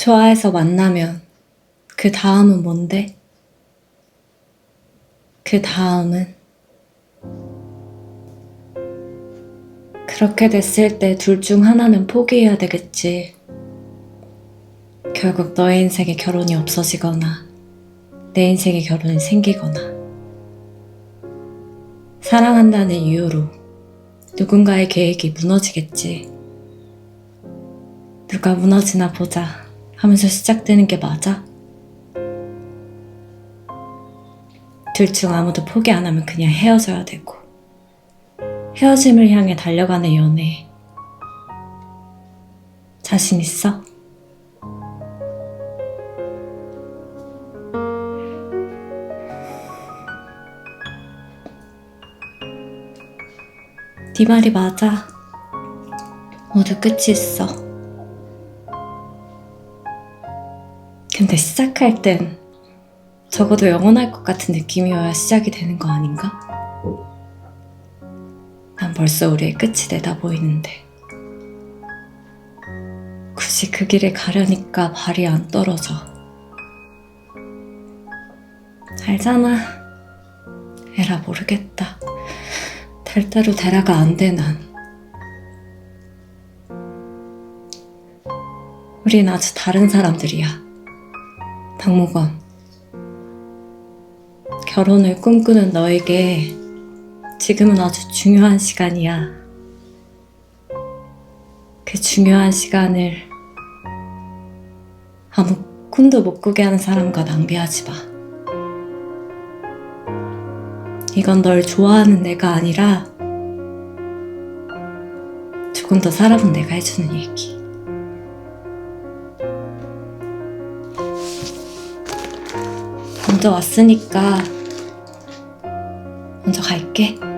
좋아해서 만나면 그 다음은 뭔데? 그 다음은 그렇게 됐을 때 둘 중 하나는 포기해야 되겠지. 결국 너의 인생에 결혼이 없어지거나 내 인생에 결혼이 생기거나 사랑한다는 이유로 누군가의 계획이 무너지겠지. 누가 무너지나 보자 하면서 시작되는 게 맞아? 둘 중 아무도 포기 안 하면 그냥 헤어져야 되고 헤어짐을 향해 달려가는 연애 자신 있어? 네 말이 맞아. 모두 끝이 있어. 근데 시작할 땐 적어도 영원할 것 같은 느낌이어야 시작이 되는 거 아닌가? 난 벌써 우리의 끝이 내다 보이는데. 굳이 그 길을 가려니까 발이 안 떨어져. 알잖아. 에라 모르겠다. 될 대로 되라가 안 돼, 난. 우린 아주 다른 사람들이야. 박모건. 결혼을 꿈꾸는 너에게 지금은 아주 중요한 시간이야. 그 중요한 시간을 아무 꿈도 못 꾸게 하는 사람과 낭비하지 마. 이건 널 좋아하는 내가 아니라 조금 더 살아본 내가 해주는 얘기. 먼저 왔으니까 먼저 갈게.